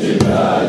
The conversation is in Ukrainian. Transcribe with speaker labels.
Speaker 1: життя.